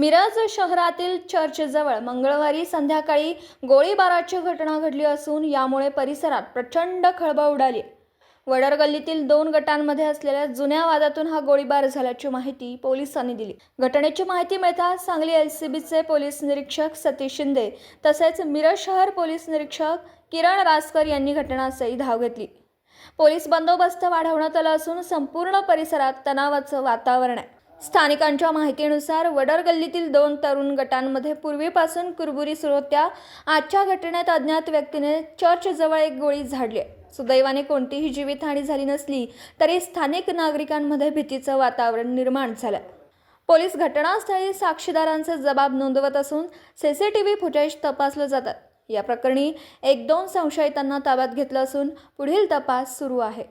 मिरज शहरातील चर्चजवळ मंगळवारी संध्याकाळी गोळीबाराची घटना घडली असून यामुळे परिसरात प्रचंड खळबळ उडाली. वडर गल्लीतील दोन गटांमध्ये असलेल्या जुन्या वादातून हा गोळीबार झाल्याची माहिती पोलिसांनी दिली. घटनेची माहिती मिळताच सांगली एल सी बीचे पोलीस निरीक्षक सतीश शिंदे तसेच मिरज शहर पोलीस निरीक्षक किरण रासकर यांनी घटनास्थळी धाव घेतली. पोलीस बंदोबस्त वाढवण्यात आला असून संपूर्ण परिसरात तणावाचं वातावरण आहे. स्थानिकांच्या माहितीनुसार वडर गल्लीतील दोन तरुण गटांमध्ये पूर्वीपासून कुरबुरी सुरू होत्या. आजच्या घटनेत अज्ञात व्यक्तीने चर्चजवळ एक गोळी झाडली. सुदैवाने कोणतीही जीवितहानी झाली नसली तरी स्थानिक नागरिकांमध्ये भीतीचं वातावरण निर्माण झालं. पोलीस घटनास्थळी साक्षीदारांचे जबाब नोंदवत असून C C T V footage तपासलं जातात या प्रकरणी एक दोन संशयितांना ताब्यात घेतलं असून पुढील तपास सुरू आहे.